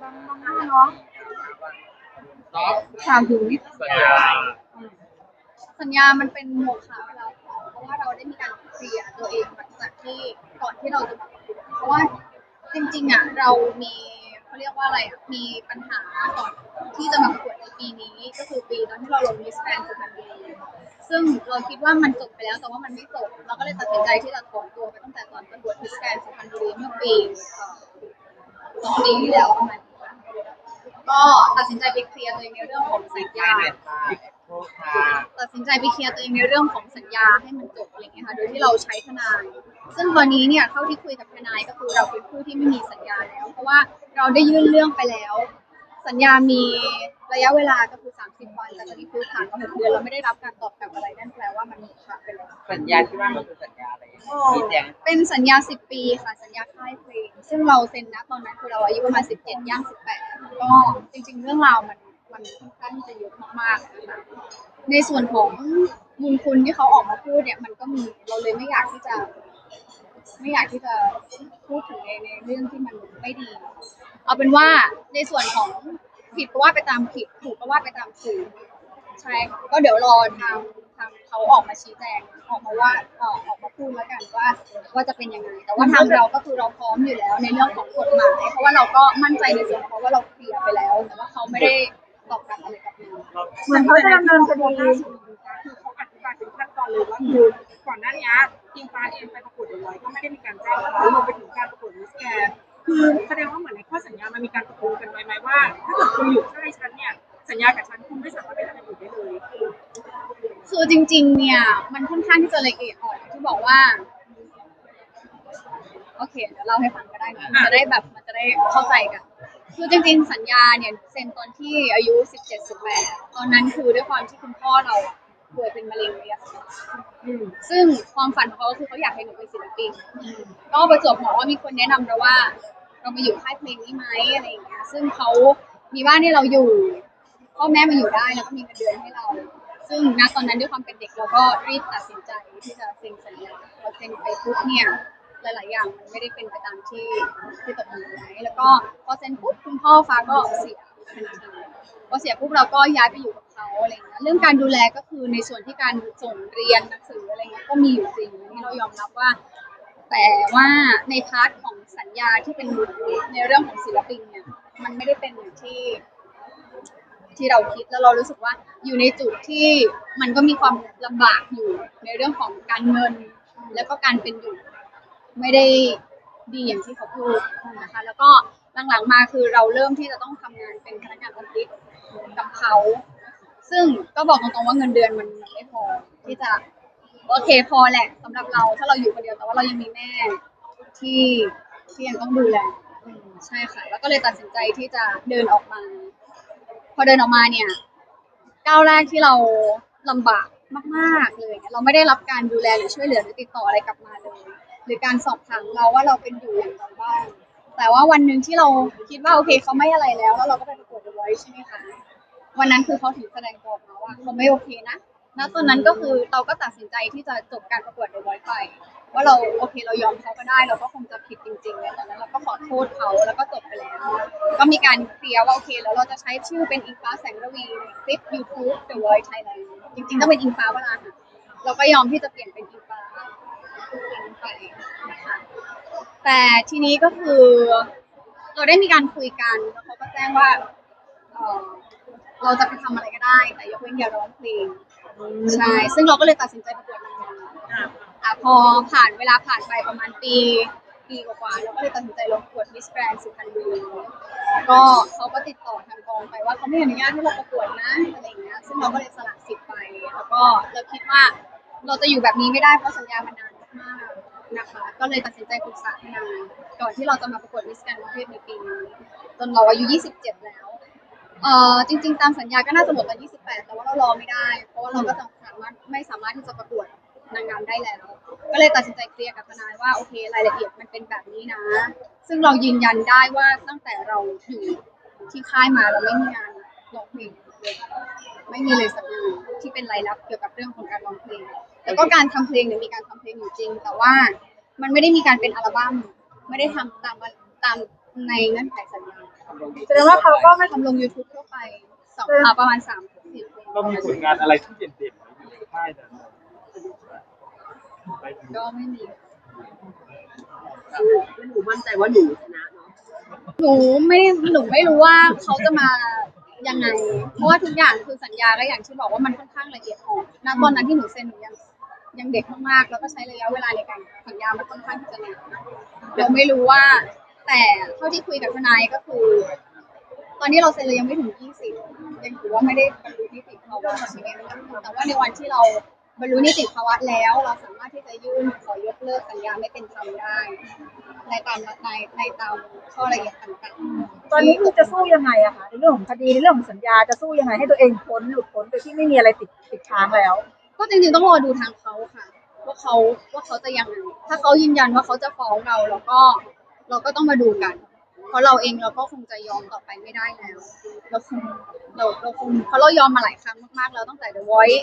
บางบางหน้าเนาะท็อปถามถึงสัญญาสัญญามันเป็นโมฆะไปแล้วค่ะเพราะว่าเราได้มีการเคลียร์ตัวเองหลังจากที่ก่อนที่เราจะมาประกวดเพราะว่าจริงๆอะเรามีเขาเรียกว่าอะไรอะมีปัญหาก่อนที่จะมาประกวดในปีนี้ ก็คือปีตอนที่เราลงมิสแกรนด์สุพรรณบุรีซึ่งเราคิดว่ามันจบไปแล้วแต่ว่ามันไม่จบเราก็เลยตัดสินใจที่จะถอนตัวไปตั้งแต่ตอนประกวดมิสแกรนด์สุพรรณบุรีเมื่อปีสองปีที่แล้วประมาณ ก็ตัดสินใจไปเคลียร์ตัวเองในเรื่องของสัญญา ตัดสินใจไปเคลียร์ตัวเองในเรื่องของสัญญาให้มันจบอะไรเงี้ยค่ะ โดยที่เราใช้ทนาย ซึ่งวันนี้เนี่ยเท่าที่คุยกับทนายก็คือเราเป็นผู้ที่ไม่มีสัญญาแล้ว เพราะว่าเราได้ยื่นเรื่องไปแล้ว สัญญามีระยะเวลาก็คือ 30 วันแต่ตอนนี้คือผ่านมาหกเดือนเราไม่ได้รับการตอบกลับอะไรนั่นแปลว่ามันหมดขาดไปแล้วสัญญาที่ว่ามันคือสัญญาอะไรชี้แจงเป็นสัญญา 10 ปีค่ะสัญญาค่ายเพลง ซึ่งเราเซ็นนะตอนนั้นคือเราอายุประมาณ 17 ย่าง 18 ก็จริง ๆ เรื่องราวมันมันค่อนข้างจะเยอะมากๆนะคะในส่วนของบุญคุณที่เขาออกมาพูดเนี่ยมันก็มีเราเลยไม่อยากที่จะ ไม่อยากที่จะพูดถึงในในเรื่องที่มันไม่ดี เอาเป็นว่าในส่วนของ ผิดก็ว่าไปตามผิดถูกก็ว่าไปตามถูกใช่ค่ะก็เดี๋ยวรอทางทางเขาออกมาชี้แจงออกมาว่าเอ่อออกมาพูดแล้วกันว่าว่าจะเป็นยังไงแต่ว่าทางเราก็คือเราพร้อมอยู่แล้ว ในเรื่องของกฎหมายเพราะว่าเราก็มั่นใจในส่วนของเขาว่าเราเคลียร์ไปแล้ว แต่ว่าเขาไม่ได้ตอบกลับอะไรกับเรา เหมือนเขาจะดำเนินคดี คือเขาอธิบายเป็นขั้นตอนเลยว่าคือก่อนหน้านี้ทีมฟ้าเองไปประกวดเอาไว้ก็ไม่ได้มีการแจ้งเขารวมไปถึงการประกวดมิสแกรนด์ คือแสดงว่าเหมือนในข้อสัญญา มันมีการตกลงกันไว้ไหมว่า ถ้าเกิดคุณอยู่ค่ายฉันเนี่ย สัญญากับฉันคุณไม่สามารถไปทำอย่างอื่นได้เลย คือจริง ๆ เนี่ย มันค่อนข้างที่จะละเอียดอ่อนที่บอกว่า โอเคเดี๋ยวเล่าให้ฟังก็ได้นะมันจะได้แบบมันจะได้เข้าใจกัน คือจริง ๆ สัญญาเนี่ยเซ็นตอนที่อายุ 17 18ตอนนั้นคือด้วยความที่คุณพ่อเราป่วยเป็นมะเร็งระยะสุดท้ายอืมซึ่งความฝันของเขาก็คือเขาอยากให้หนูเป็นศิลปินก็ประจวบเหมาะว่ามีคนแนะนำเราว่า เรามาอยู่ค่ายเพลงนี้ไหมอะไรอย่างเงี้ย ซึ่งเขามีบ้านให้เราอยู่พ่อแม่มาอยู่ได้แล้วก็มีเงินเดือนให้เรา ซึ่งณตอนนั้นด้วยความเป็นเด็กเราก็รีบตัดสินใจที่จะเซ็นสัญญาพอเซ็นไปปุ๊บเนี่ยหลาย ๆ อย่างมันไม่ได้เป็นไปตามที่ที่ตกลงไว้แล้วก็พอเซ็นปุ๊บคุณพ่อฟ้าก็เสียทันทีพอเสียปุ๊บเราก็ย้ายไปอยู่กับเขาอะไรอย่างเงี้ยเรื่องการดูแลก็คือในส่วนที่การส่งเรียนหนังสืออะไรเงี้ยก็มีอยู่จริงนี่เรายอมรับว่า แต่ว่าในพาร์ทของสัญญาที่เป็นในเรื่องของศิลปินเนี่ย มันไม่ได้เป็นอย่างที่ที่เราคิดแล้วเรารู้สึกว่าอยู่ในจุดที่มันก็มีความลำบากอยู่ในเรื่องของการเงิน แล้วก็การเป็นอยู่ไม่ได้ดีอย่างที่เขาพูดนะคะ แล้วก็หลังๆมาคือเราเริ่มที่จะต้องทำงานเป็นพนักงานออฟฟิศกับเขา ซึ่งก็บอกตรงๆว่าเงินเดือนมันไม่พอที่จะ โอเคพอแหละสำหรับเราถ้าเราอยู่คนเดียวแต่ว่าเรายังมีแม่ที่ที่ยังต้องดูแลใช่ค่ะ แล้วก็เลยตัดสินใจที่จะเดินออกมา พอเดินออกมาเนี่ยก้าวแรกที่เราลำบากมากๆเลยเนี่ยเราไม่ได้รับการดูแลหรือช่วยเหลือหรือติดต่ออะไรกลับมาเลย หรือการสอบถามเราว่าเราเป็นอยู่อย่างไรบ้าง แต่ว่าวันหนึ่งที่เราคิดว่าโอเคเขาไม่อะไรแล้ว แล้วเราก็ไปประกวดไว้ใช่ไหมคะ วันนั้นคือเขาถึงแสดงตัวออกมาว่าเขาไม่โอเคนะ ณตอนนั้นก็คือเราก็ตัดสินใจที่จะจบการประกวดเอาไว้ไป ว่าเราโอเคเรายอมเขาก็ได้ เราก็คงจะผิดจริงๆในตอนนั้นเราก็ขอโทษเขาแล้วก็จบไปแล้ว ก็มีการเคลียร์ว่าโอเคแล้วเราจะใช้ชื่อเป็นอิงฟ้าแสงระวีในคลิป YouTube The Voice Thailand จริงๆต้องเป็นอิงฟ้าวราหะเราก็ยอมที่จะเปลี่ยนเป็นอิงฟ้าไปนะคะแต่ทีนี้ก็คือ เราได้มีการคุยกันแล้วเขาก็แจ้งว่าเราจะไปทำอะไรก็ได้ แต่ยกเว้นอย่าร้องเพลง ใช่ ซึ่งเราก็เลยตัดสินใจประกวดนางงามอ่าอะพอผ่านเวลาผ่านไปประมาณปีปีกว่าๆเราก็เลยตัดสินใจลงประกวดมิสแกรนสุพรรณบุรีก็เขาก็ติดต่อทางกองไปว่าเขาไม่อนุญาตให้เราประกวดนะอะไรอย่างเงี้ยซึ่งเราก็เลยสละสิทธิ์ไป แล้วก็เราคิดว่าเราจะอยู่แบบนี้ไม่ได้เพราะสัญญามันนานมากๆนะคะ ก็เลยตัดสินใจปรึกษาทนายก่อนที่เราจะมาประกวดมิสแกรนกรุงเทพในปีนี้จนเราอายุ 27 แล้ว เอ่อจริง ๆ ตามสัญญาก็น่าจะหมดตอนที่28แต่ว่าเรารอไม่ได้ เพราะว่าเราก็จะสามารถไม่สามารถที่จะประกวดนางงามได้แล้ว ก็เลยตัดสินใจเคลียร์กับทนายว่าโอเครายละเอียดมันเป็นแบบนี้นะ ซึ่งเรายืนยันได้ว่าตั้งแต่เราอยู่ที่ค่ายมาเราไม่มีงานร้องเพลงเลยไม่มีเลยสักงานที่เป็นรายรับเกี่ยวกับเรื่องของการร้องเพลงแล้วก็การทำเพลงเนี่ยมีการทำเพลงอยู่จริง แต่ว่ามันไม่ได้มีการเป็นอัลบั้มไม่ได้ทำตามตามในเงื่อนไขสัญญา แสดงว่าเขาก็ไม่ทำลง YouTube ทั่วไปสองอ่าประมาณสามสี่เพลงเรามีผลงานอะไรที่เด่นๆไหมอยู่ในค่ายนั้นไปดูก็ไม่มี หนูมั่นใจว่าหนูชนะเนาะหนูไม่หนูไม่รู้ว่าเขาจะมายังไง เพราะว่าทุกอย่างคือสัญญาก็อย่างที่บอกว่ามันค่อนข้างละเอียดอ่อนณตอนนั้นที่หนูเซ็นหนูยังยังเด็กมากๆแล้วก็ใช้ระยะเวลาในการสัญญามันค่อนข้างที่จะนานเราไม่รู้ว่า แต่เท่าที่คุยกับทนายก็คือ ตอนนี้เราเซ็นเรายังไม่ถึง 20 ยังถือว่าไม่ได้บรรลุนิติภาวะใช่ไหมแต่ว่าในวันที่เราบรรลุนิติภาวะแล้ว เราสามารถที่จะยื่นขอยกเลิกสัญญาไม่เป็นธรรมได้ ในตามในในตามข้อละเอียดต่างๆตอนนี้คือจะสู้ยังไงอะคะในเรื่องของคดีในเรื่องของสัญญาจะสู้ยังไงให้ตัวเองพ้นหลุดพ้นโดยที่ไม่มีอะไรติดติดค้างแล้ว ก็จริงๆต้องรอดูทางเขาค่ะ ว่าเขาว่าเขาจะยังไงถ้าเขายืนยันว่าเขาจะฟ้องเราแล้วก็ เราก็ต้องมาดูกัน เพราะเราเองเราก็คงจะยอมต่อไปไม่ได้แล้วเราคงเราเราคงเพราะเรายอมมาหลายครั้งมากๆแล้วตั้งแต่ The Voice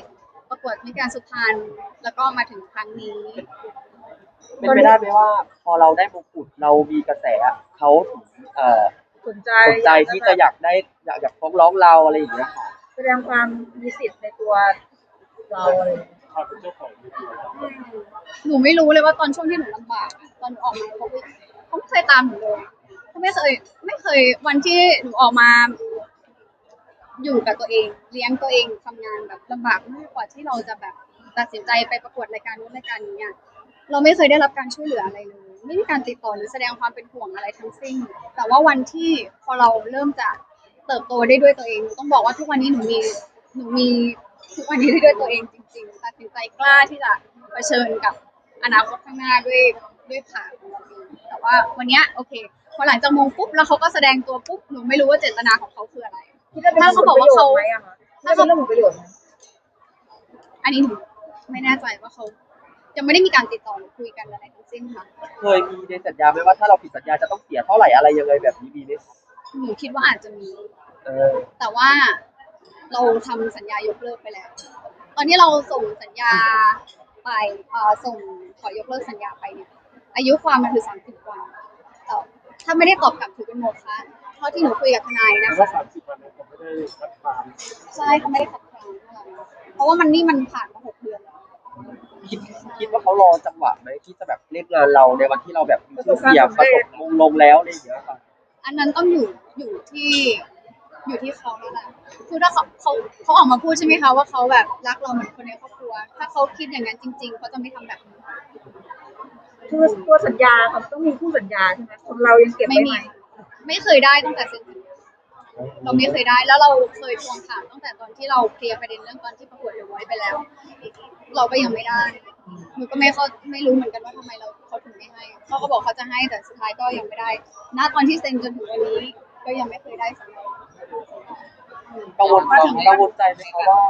ประกวดมิการสุพรรณแล้วก็มาถึงครั้งนี้ เป็นไปได้ไหมว่า พอเราได้มงกุฎเรามีกระแสเขาถึงเอ่อสนใจสนใจที่จะอยากได้อยากอยากฟ้องร้องเราอะไรอย่างเงี้ยค่ะแสดงความมีสิทธิ์ในตัวเราอะไรอย่างเงี้ยความเป็นเจ้าของยูทูบหนูไม่รู้เลยว่าตอนช่วงที่หนูลำบากอะตอนหนูออกมาเขาไม่ เขาไม่เคยตามหนูเลยเขาไม่เคย ไม่เคยวันที่หนูออกมา อยู่กับตัวเอง เลี้ยงตัวเองทำงานแบบลำบากมากกว่าที่เราจะแบบตัดสินใจไปประกวดรายการนู้นรายการนี้อะเราไม่เคยได้รับการช่วยเหลืออะไรเลย ไม่มีการติดต่อหรือแสดงความเป็นห่วงอะไรทั้งสิ้น แต่ว่าวันที่พอเราเริ่มจะเติบโตได้ด้วยตัวเองหนูต้องบอกว่าทุกวันนี้หนูมีหนูมีทุกวันนี้ได้ด้วยตัวเองจริงๆตัดสินใจกล้าที่จะเผชิญกับอนาคตข้างหน้าด้วยด้วยขาของเราเอง ว่าวันเนี้ยโอเคพอหลังจากมงปุ๊บแล้วเขาก็แสดงตัวปุ๊บหนูไม่รู้ว่าเจตนาของเขาคืออะไรคิดว่าเป็นถ้าเขาบอกว่าเขาผลประโยชน์ไหมอะคะถ้าเป็นเรื่องผลประโยชน์ไหมอันนี้หนูไม่แน่ใจว่าเขายังไม่ได้มีการติดต่อหรือคุยกันอะไรทั้งสิ้นค่ะเคยมีในสัญญาไหมว่าถ้าเราผิดสัญญาจะต้องเสียเท่าไหร่อะไรยังไงแบบนี้มีไหมหนูคิดว่าอาจจะมี เออ แต่ว่าเราทำสัญญายกเลิกไปแล้ว ตอนนี้เราส่งสัญญาไปเอ่อส่งขอยกเลิกสัญญาไปเนี่ย อายุความมันคือสามสิบวันแต่ถ้าไม่ได้ตอบกลับถือเป็นโมฆะเท่าที่หนูคุยกับทนายแต่นะว่าคะ สามสิบวันนี้ผมไม่ได้คัดความใช่เขาไม่ได้ขัดขวางเท่าไหร่เพราะว่ามันนี่มันผ่านมาหกเดือนแล้วคิดคิดว่าเขารอจังหวะไหมที่จะแบบเรียกงานเราในวันที่เราแบบมีชื่อเสียงประสบมงลงแล้วอะไรอย่างเงี้ยค่ะอันนั้นต้องอยู่อยู่ที่อยู่ที่เขาแล้วแหละคือถ้าเขาเขาเขาออกมาพูดใช่ไหมคะว่าเขาแบบรักเราเหมือนคนในครอบครัว ถ้าเขาคิดอย่างนั้นจริงๆเขาจะไม่ทำแบบนี้ คือตัวสัญญาเขาต้องมีคู่สัญญาใช่ไหมของเรายังเก็บไม่ไว้ไหมีมไม่เคยได้ตั้งแต่เซ็นสัญญาเราไม่เคยได้แล้วเราเคยทวงถามตั้งแต่ตอนที่เราเคลียร์ประเด็นเรื่องตอนที่ประกวดเดอะไว้ไปแล้ว เราก็ยังไม่ได้หนูก็ไม่เขาไม่รู้เหมือนกันว่าทำไมเราเขาถึงไม่ให้เขาก็บอกเขาจะให้แต่สุดท้ายก็ยังไม่ได้ณตอนที่เซ็นจนถึงวันนี้ก็ยังไม่เคยได้สัญญากังวลกังวลใจไหมคะว่า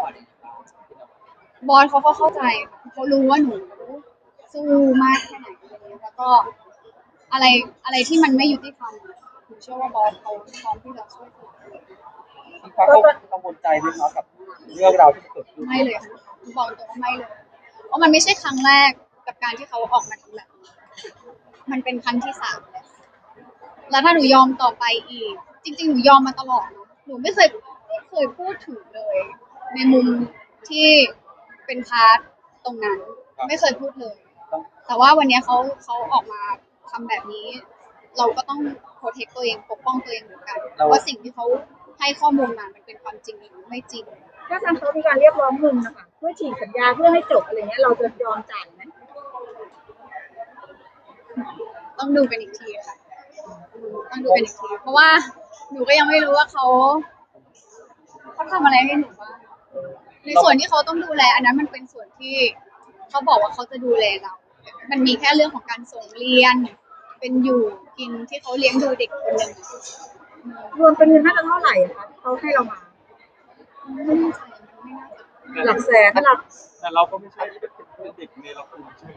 บอสเขาก็เข้าใจค่ะเขารู้ว่าหนู สู้มากแค่ไหนอะไรเงี้ยแล้วก็อะไรอะไรที่มันไม่ยุติธรรมอะหนูเชื่อว่าบอสเขาพร้อมที่จะช่วยสนับสนุนพี่ฟ้าเขากังวลใจไหมคะกับเรื่องราวที่เกิดขึ้นไม่เลยค่ะบอกตรงว่าไม่เลย เพราะมันไม่ใช่ครั้งแรกกับการที่เขาออกมาทำแบบนี้มันเป็นครั้งที่สามแล้วแล้วถ้าหนูยอมต่อไปอีก จริง ๆ หนูยอมมาตลอดนะหนูไม่เคยไม่เคยพูดถึงเลย ในมุมที่เป็นพาร์ทตรงนั้น ไม่เคยพูดเลย แต่ว่าวันเนี้ยเขาเขาออกมาทำแบบนี้ เราก็ต้องโปรเทคตัวเองปกป้องตัวเองเหมือนกันว่าสิ่งที่เขาให้ข้อมูลมามันเป็นความจริงหรือไม่จริง ถ้าทางเขามีการเรียกร้องเงินนะคะเพื่อฉีกสัญญาเพื่อให้จบอะไรเงี้ยเราจะยอมจ่ายไหมต้องดูกันอีกทีค่ะต้องดูกันอีกทีเพราะว่าหนูก็ยังไม่รู้ว่าเขาเขาทำอะไรให้หนูบ้างในส่วนที่เขาต้องดูแล อันนั้นมันเป็นส่วนที่เขาบอกว่าเขาจะดูแลเรา มันมีแค่เรื่องของการส่งเรียน เป็นอยู่กินที่เขาเลี้ยงดูเด็กคนหนึ่งรวมเป็นเงินน่าจะเท่าไหร่อะคะที่เขาให้เรามา ไม่แน่ใจไม่น่าจะหลักแสนหลักแต่เราก็ไม่ใช่เด็กในละครใช่ไหม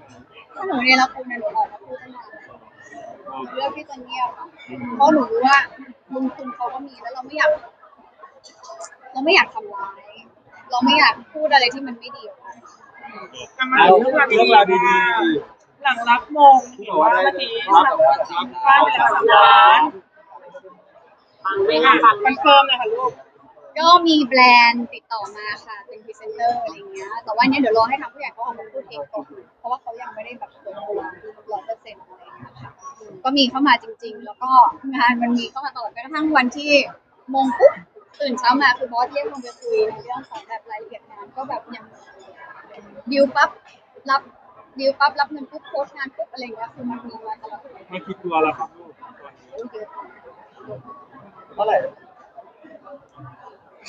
ถ้าหนูเรียนแล้วคุณนะหนูออกมาพูดตั้งนานแล้วเลือกที่จะเงียบอะเพราะหนูรู้ว่าบุญคุณเขาก็มีแล้วเราไม่อยาก เราไม่อยากทำร้ายเราไม่อยากพูดอะไรที่มันไม่ดีออกไป เราเรื่องราวดี หลังรับมงเห็บนว่าเมื่อกี้รับรับป้าไปแล้วสามล้านฟังไหมไม่คะค่ะคอนเฟิร์มเลยค่ะลูกก็มีแบรนด์ติดต่อมาค่ะ เป็นพรีเซนเตอร์อะไรเงี้ย แต่ว่าเนี้ยเดี๋ยวรอให้ทางผู้ใหญ่เขาออกมาพูดเองก่อนเพราะว่าเขายังไม่ได้แบบเปิดตัวร้อยเปอร์เซ็นต์อะไรเงี้ยค่ะ ก็มีเข้ามาจริง ๆ แล้วก็งานมันมีเข้ามาตลอดแม้กระทั่งวันที่มงปุ๊บตื่นเช้ามาคือบอสเรียกลงไปคุยในเรื่องของแบบรายละเอียดงานก็แบบยังดิวปั๊บรับ ดิวปั๊บรับเงินปุ๊บโพสต์งานปุ๊บอะไรเงี้ยคือมันมีมาตลอดไม่คิดตัวแล้วครับลูกเท่าไหร่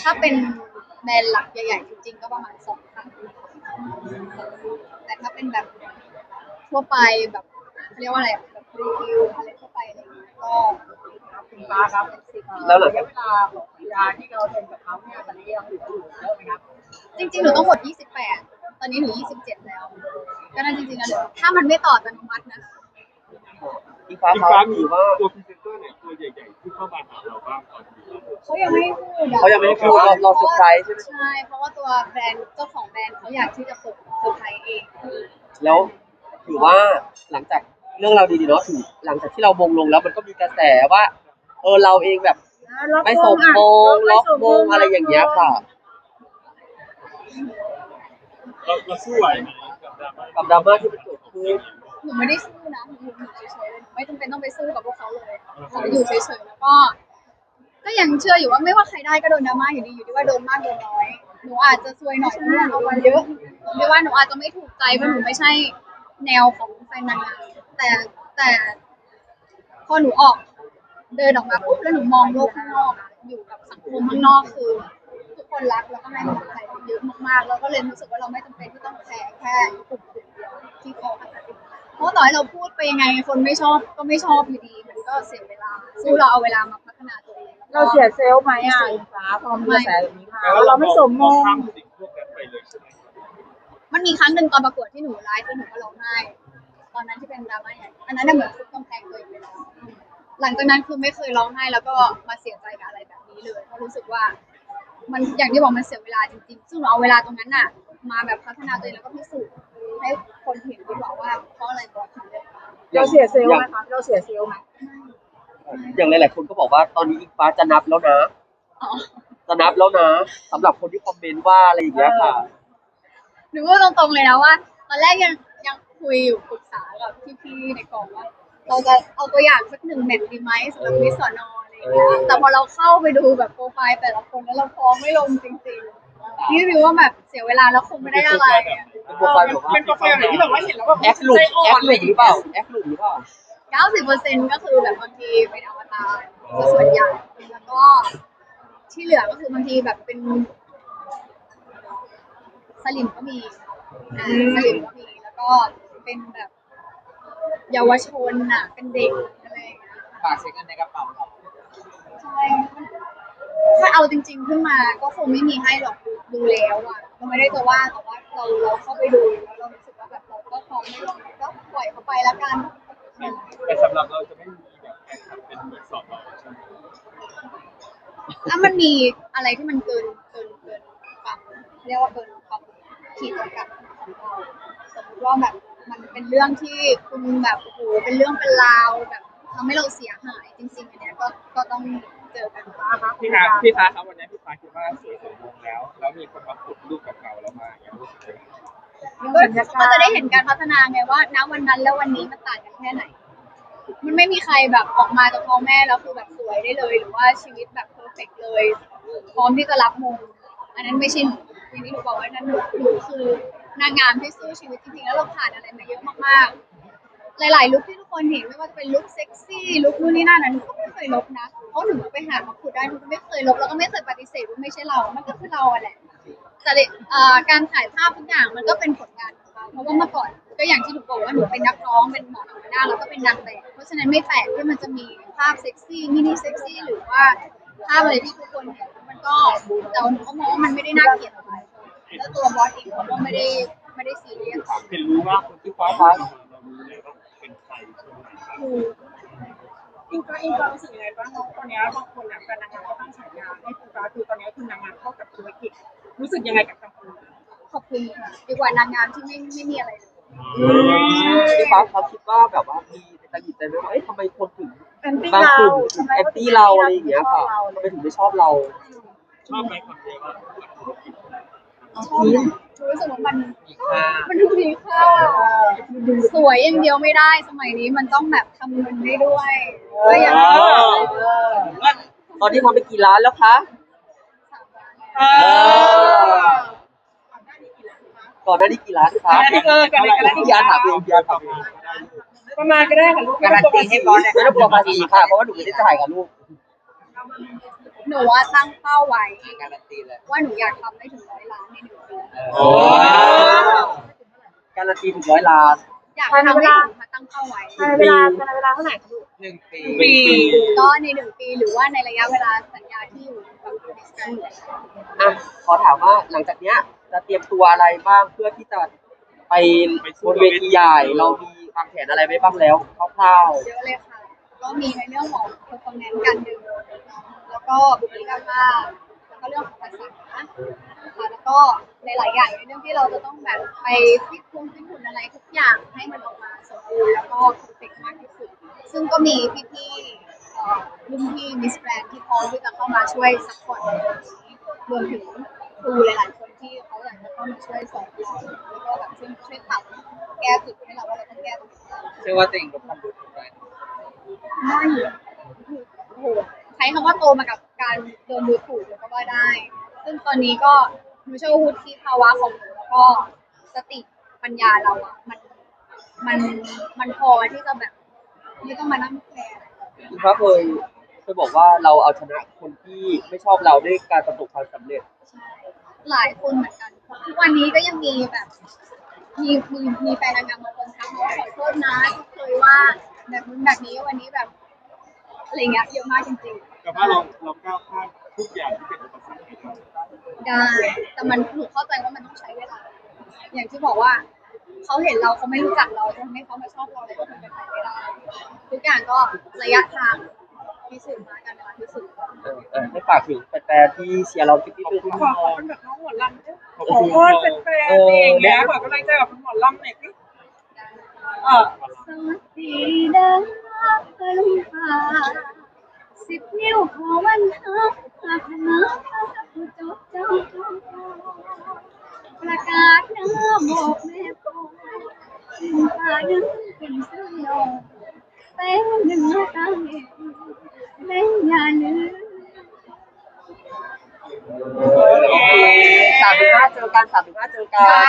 ถ้าเป็นแบรนด์หลักใหญ่ๆจริงๆ ก็ประมาณสองพันแต่ถ้าเป็นแบบทั่วไปแบบเรียกว่าอะไรอะแบบรีวิวอะไรทั่วไปอะไรเงี้ยก็คุณฟ้าครับเป็นสิบแล้วหลังระจากยะเวลาของสัญญาที่เราเซ็นกับเขาเนี่ยตอนนี้ยังเหลืออยู่เยอะไหมครับจริงๆหนูต้องหมด 28 ตอนนี้หนู 27แล้ว ก็น่าจริงๆแล้วเหลือถ้ามันไม่ต่ออัตโนมัตินะอีฟ้าอีกเขาครั้งมีถือว่าตัวพรีเซนเตอร์ไหนตัวใหญ่ๆที่เข้ามาหาเราบ้างตอนนี้เขายังไม่ให้พูดอะเขายังไม่ได้พูดเราเราเซอร์ไพรส์ใช่ไหมใช่เพราะว่าตัวแบรนด์เจ้าของแบรนด์เขาอยากที่จะเปิดเซอร์ไพรส์เองแล้วถือว่าหลังจากเรื่องเราวดีๆเนาะถือหลังจากที่เรามงลงแล้วมันก็มีกระแสว่า เออเราเองแบบ ไม่สมมงล็อกมงอะไรอย่างเงี้ยค่ะ เราเราสู้ไหวไหมกับดราม่ากับดราม่าที่มันเกิดขึ้นหนูไม่ได้สู้นะหนูอยู่เฉยๆเลยหนูไม่จำเป็นต้องไปสู้กับพวกเขาเลยหนูอยู่เฉยๆแล้วก็ ก็ยังเชื่ออยู่ว่าไม่ว่าใครได้ก็โดนดราม่าอยู่ดีอยู่ที่ว่าโดนมากโดนน้อย หนูอาจจะซวยหน่อยเพราะว่าเอามาเยอะหรือว่าหนูอาจจะไม่ถูกใจเพราะหนูไม่ใช่แนวของแฟนนางงามแต่แต่พอหนูออก เดินออกมาปุ๊บแล้วหนูมองโลกข้างนอก อยู่กับสังคมข้างนอกคือทุก คนรักแล้วก็ให้กำลังใจเราเยอะมากๆ แล้วก็เลยรู้สึกว่าเราไม่จำเป็นที่ต้องแคร์แค่กลุ่มกลุ่มเดียวที่เขาอาจจะเพราะต่อให้เราพูดไปยังไงคนไม่ชอบก็ไม่ชอบอยู่ดี มันก็เสียเวลาสู้เราเอาเวลามาพัฒนาตัวเองแล้วก็เราเสียเซลล์ไหมอะคุณฟ้าพอมีกระแสแบบนี้มาแต่ว่าเราไม่สมมงข้ามสิ่งพวกนั้นไปเลยใช่ไหมมันมีครั้งหนึ่งตอนประกวดที่หนูไลฟ์แล้วหนูก็ร้องไห้ตอนนั้นที่เป็นดราม่าใหญ่อันนั้นน่ะเหมือนทุบกำแพงตัวเองไปแล้วหลังจากนั้นคือไม่เคยร้องไห้แล้วก็มาเสียใจกับอะไรแบบนี้เลยเพราะรู้สึกว่า มันอย่างที่บอกมันเสียเวลาจริงๆ ซึ่งเราเอาเวลาตรงนั้นน่ะ มาแบบพัฒนาตัวเองแล้วก็พิสูจน์ให้คนเห็นดีกว่าว่าเพราะอะไรบอสถึงได้เราเสียเซลล์ไหมคะเราเสียเซลล์ไหมอย่างหลายๆคนก็บอกว่าตอนนี้อิงฟ้าจะนับแล้วนะอ๋อจะนับแล้วนะสำหรับคนที่คอมเมนต์ว่าอะไรอย่างเงี้ยค่ะหนูพูดตรงๆเลยนะว่าตอนแรกยังยังคุยอยู่ปรึกษากับพี่ๆในกองว่าเราจะเอาตัวอย่างสักหนึ่งแมตช์ดีไหมสำหรับมิสสอนอ อะไรอย่างเงี้ยแต่พอเราเข้าไปดูแบบโปรไฟล์แต่ละคนแล้วเราพร้อมไม่ลงจริงๆนี่รู้ว่าแบบเสียเวลาแล้วคงไม่ได้อะไรอะเป็นโปรไฟล์แบบว่าเป็นโปรไฟล์ไหนที่แบบว่าเห็นแล้วแบบแอคหลุมใจอ่แออคนหลุมหรือเปล่าแอคหลุมหรือเปล่าเก้าสิบเปอร์เซ็นต์ก็คือแบบบางทีเป็นอวตารซะส่วนใหญ่แล้วก็ ที่เหลือก็คือบางทีแบบเป็น สลิมก็มีอ่าสลิมก็มี แล้วก็เป็นแบบ เยาวชนอะ เป็นเด็กอะไรอย่างเงี้ยฝากเช็คเงินในกระเป๋าเราใช่ ถ้าเอาจริง ๆ ขึ้นมาก็คงไม่มีให้หรอกดูดูแล้วอะเราไม่ได้จะว่าแต่ว่าเราเราเข้าไปดูแล้วเรารู้สึกว่าแบบเราก็พร้อมไม่ลงก็ปล่อยเขาไปละกันแต่สำหรับเราจะไม่มีแบบแข่งขันเป็นเหมือนสอบเราใช่ไหมถ้ามันมีอะไรที่มันเกินเกินเกินความเรียกว่าเกินความขีดจำกัดของเราสมมติว่าแบบมันเป็นเรื่องที่คุณแบบโอ้โหเป็นเรื่องเป็นราวแบบทำให้เราเสียหายจริงๆอันเนี้ยก็ก็ต้อง เจอกันพี่คะพี่คะครับวันนี้พี่ฟ้าคิดว่าสวยสมมงแล้ว แล้วมีคนมาขุดรูปกับเราแล้วมาอย่างรู้สึกยังไงก็จะได้เห็นการพัฒนาไงว่าณวันนั้นแล้ววันนี้มันต่างกันแค่ไหน มันไม่มีใครแบบออกมาจากท้องแม่แล้วคือแบบสวยได้เลย หรือว่าชีวิตแบบเพอร์เฟกเลย พร้อมที่จะรับมงอันนั้นไม่ใช่หนูอย่างที่หนูบอกว่าอันนั้นหนูหนูคือนางงามที่สู้ชีวิตจริงๆแล้วเราผ่านอะไรมาเยอะมากๆ หลายๆลุคที่ทุกคนเห็นไม่ว่าจะเป็นลุคเซ็กซี่ลุคนู่นนี่นั่นนะหนูก็ไม่เคยลบนะเพราะหนูไปหามาขุดได้หนูก็ไม่เคยลบแล้วก็ไม่เคยปฏิเสธว่าไม่ใช่เรา มันก็คือเราอะแหละแต่เอ่อการถ่ายภาพทุกอย่างมันก็เป็นผลงานของเราเพราะว่าเมื่อก่อนก็อย่างที่หนูบอกว่าหนูเป็นนักร้องเป็นหมอธรรมดาแล้วก็เป็นนางแบบเพราะฉะนั้นไม่แปลกที่มันจะมีภาพเซ็กซี่มินิเซ็กซี่หรือว่าภาพอะไรที่ทุกคนเห็นมันก็แต่หนูก็มองว่ามันไม่ได้น่าเกลียดอะไรแล้วตัวบอสเองเขาก็ไม่ได้ไม่ได้ซีเรียสเห็นรู้ว่าคนที่ฟ้าฟ้า ครับอิงฟ้าอิงฟ้ารู้สึกยังไงบ้างตอนนี้บางคนอะแฟนนางงามก็ตั้งฉายาให้อิงฟ้าคือตอนนี้คือนางงามเข้ากับธุรกิจ รู้สึกยังไงกับคำพูดขอบคุณค่ะดีกว่านางงามที่ไม่ไม่มีอะไรเลยพี่ฟ้าเขาคิดว่าแบบว่ามีในตะหงิดใจไหมว่าเอ๊ะทำไมคนถึงแอนตี้บางเรากลุ่มถึงแอนตี้เราอะไรอย่างเงี้ยค่ะทำไมถึงไม่ชอบเรา ชอบไหมคนเดียวว่าชอบนะหนู รู้สึกว่ามันมีค่ามันดูมีค่าสวยอย่างเดียวไม่ได้สมัยนี้มันต้องแบบทำเงินได้ด้วยก็อย่างตอนนี้ทำไปกี่ล้านแล้วคะเออก่อนหน้านี้กี่ล้านคะก่อนหน้านี้เออก่อนหน้านี้พี่ยาถามเองพี่ยาถามเองประมาณก็ได้ค่ะลูกการันตีให้ก่อนไม่ต้องกลัวภาษีค่ะเพราะว่าหนูไม่ได้จ่ายกับลูก หนูว่าตั้งเป้าไว้การันตีเลยว่าหนูอยากทำได้ถึงร้อยล้านในหนึ่งปีโอ้ การันตีถึงร้อยล้านอยากทำให้ถึงมาตั้งเป้าไว้ภายในเวลาภายในเวลาเท่าไหร่คะลูกหนึ่งปีปี ก็ในหนึ่งปีหรือว่าในระยะเวลาสัญญาที่อยู่กับดิสกันอะขอถามว่าหลังจากเนี้ยจะเตรียมตัวอะไรบ้างเพื่อที่จะไปบนเวทีใหญ่เรามีวางแผนอะไรไว้บ้างแล้วคร่าวเยอะเลยค่ะ ก็มีในเรื่องของ performance การดึง แล้วก็บุคลิกภาพแล้วก็เรื่องของภาษาค่ะแล้วก็ในหลายอย่างในเรื่องที่เราจะต้องแบบไปฟิตคุมฟิตหุ่นอะไรทุกอย่างให้มันออกมาสมบูรณ์แล้วก็เพอร์เฟกต์มากที่สุด ซึ่งก็มีพี่ๆรุ่นพี่มิสแกรนที่พร้อมที่จะเข้ามาช่วยซัพพอร์ตในตรงนี้รวมถึงครูหลายๆคนที่เขาอยากจะเข้ามาช่วยสอนแล้วก็แบบช่วยช่วยปรับแก้จุดให้เราว่าเราต้องแก้ตรงไหนเชื่อว่าตัวเองกับพันดุได้ได้อยู่โอ้โห ใช้คำว่าโตมากับการโดนดูถูกก็ว่าได้ ซึ่งตอนนี้ก็หนูเชื่อว่าวุฒิภาวะของหนูแล้วก็สติปัญญาเราอะมันมันมันพอที่จะแบบไม่ต้องมานั่งแคร์อะไรคุณพระเคยเคยบอกว่าเราเอาชนะคนที่ไม่ชอบเราด้วยการประสบความสำเร็จ ใช่หลายคนเหมือนกัน ทุกวันนี้ก็ยังมีแบบ มีมีมีแฟนนางงามบางคนทักมาว่าขอโทษนะที่เคยว่าแบบนู้นแบบนี้วันนี้แบบ อะไรเงี้ยเยอะมากจริงกับว่าเราเราก้าวข้ามทุกอย่างที่เป็นอุปสรรคให้เราๆได้ แต่มันถูกเข้าใจว่ามันต้องใช้เวลา อย่างที่บอกว่า เขาเห็นเราเขาไม่รู้จักเราจะทำให้เขามาชอบเราเลยก็เป็นไปไม่ได้ ทุกอย่างก็ระยะทางพิสูจน์มาการเวลาพิสูจน์เออเออให้ฝากถึงแฟนๆที่เชียร์เราคิดนิดนึงขอขอเป็นแบบน้องหมอลำด้วยขอโทษเป็นแฟนอะไรอย่างเงี้ยขอกำลังใจกับคุณหมอลำหน่อยสิเออ สวัสดีนะ กรุณาสิบนิ้วขอวันทักพัฒนาผู้จบเจ้าประกาศหน้าบอกแม่ปองถึงตาดึงเป็นเสื้อยองแต่หนึ่งตาเห็นแม่อย่าลืมสามถึงห้าเจอกันสามถึงห้าเจอกัน